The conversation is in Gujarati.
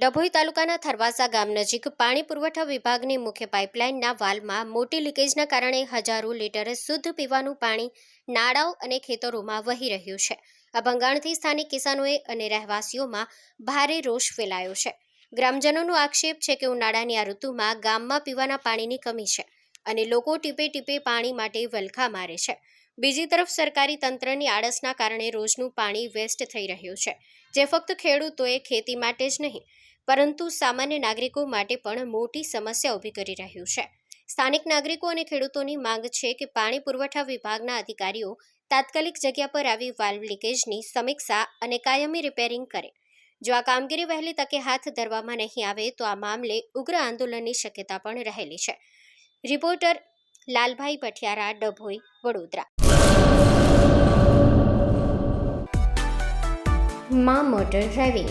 ડભોઈ તાલુકાના થરવાસા ગામ નજીક પાણી પુરવઠા વિભાગની મુખ્ય પાઇપલાઇનના વાલમાં મોટી લીકેજના કારણે હજારો લીટર શુદ્ધ પીવાનું પાણી નાળાઓ અને ખેતરોમાં વહી રહ્યું છે. આ ભંગાણથી સ્થાનિક કિસાનોએ અને રહેવાસીઓમાં ભારે રોષ ફેલાયો છે. ગ્રામજનોનો આક્ષેપ છે કે ઉનાળાની આ ઋતુમાં ગામમાં પીવાના પાણીની કમી છે અને લોકો ટીપે ટીપે પાણી માટે વલખા મારે છે. બીજી તરફ સરકારી તંત્રની આળસના કારણે રોજનું પાણી વેસ્ટ થઈ રહ્યું છે. જે ફક્ત ખેડૂતોએ ખેતી માટે જ નહીં પરંતુ સામાન્ય નાગરિકો માટે પણ મોટી સમસ્યા ઊભી કરી રહ્યું છે. સ્થાનિક નાગરિકો અને ખેડૂતોની માંગ છે કે પાણી પુરવઠા વિભાગના અધિકારીઓ તાત્કાલિક જગ્યા પર આવી વાલ્વ લીકેજની સમીક્ષા અને કાયમી રિપેરિંગ કરે. જો આ કામગીરી વહેલી તકે હાથ ધરવામાં નહીં આવે, તો આ મામલે ઉગ્ર આંદોલનની શક્યતા પણ રહેલી છે. રિપોર્ટર લાલભાઈ ભઠિયારા, ડભોઈ, વડોદરા. મા motor driving